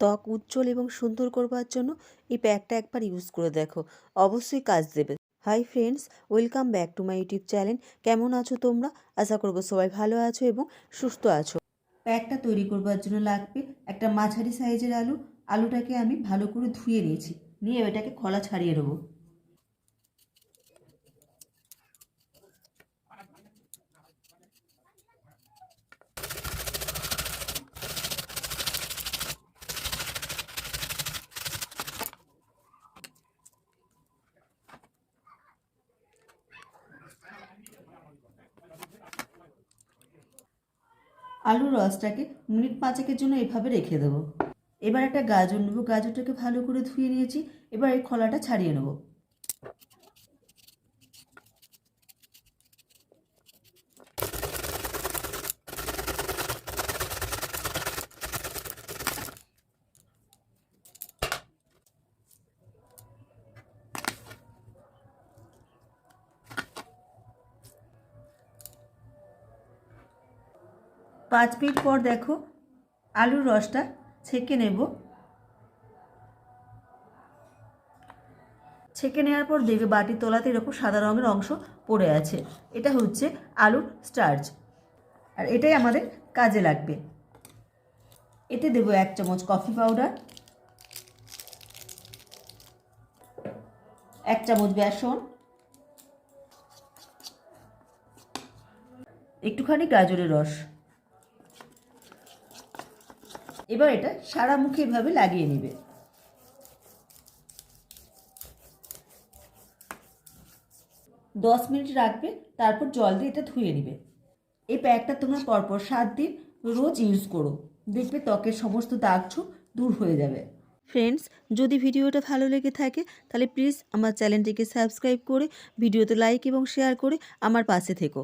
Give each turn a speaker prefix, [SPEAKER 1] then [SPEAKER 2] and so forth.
[SPEAKER 1] ত্বক উজ্জ্বল এবং সুন্দর করবার জন্য এই প্যাকটা একবার ইউজ করে দেখো। অবশ্যই কাজ দেবে। Hi friends welcome back to my YouTube channel কেমন আছো তোমরা? আশা করব সবাই ভালো আছো এবং সুস্থ আছো। প্যাকটা তৈরি করবার জন্য লাগবে একটা মাঝারি সাইজের আলু। আলুটাকে আমি ভালো করে ধুয়ে নিয়েছি। নিয়ে এটাকে খোলা ছাড়িয়ে নেব। আলুর রসটাকে মিনিট পাঁচেকের জন্য এভাবে রেখে দেবো। এবার একটা গাজর নেব। গাজরটাকে ভালো করে ধুয়ে নিয়েছি। এবার এই খোলাটা ছাড়িয়ে নেব। পাঁচ মিনিট পর দেখো আলুর রসটা ছেঁকে নেব। ছেঁকে নেওয়ার পর দেখবে বাটির তলাতে এরকম সাদা রঙের অংশ পড়ে আছে। এটা হচ্ছে আলুর স্টার্চ। আর এটাই আমাদের কাজে লাগবে। এতে দেবো এক চামচ কফি পাউডার, এক চামচ বেসন, একটুখানি গাজরের রস। এবার এটা সারা মুখে এভাবে লাগিয়ে নেবে। দশ মিনিট রাখবে, তারপর জল দিয়ে এটা ধুয়ে নেবে। এই প্যাকটা তোমরা পরপর সাত দিন রোজ ইউজ করো। দেখবে ত্বকের সমস্ত দাগ দূর হয়ে যাবে। ফ্রেন্ডস যদি ভিডিওটা ভালো লেগে থাকে, তাহলে প্লিজ আমার চ্যানেলটিকে সাবস্ক্রাইব করে, ভিডিওতে লাইক এবং শেয়ার করে আমার পাশে থেকো।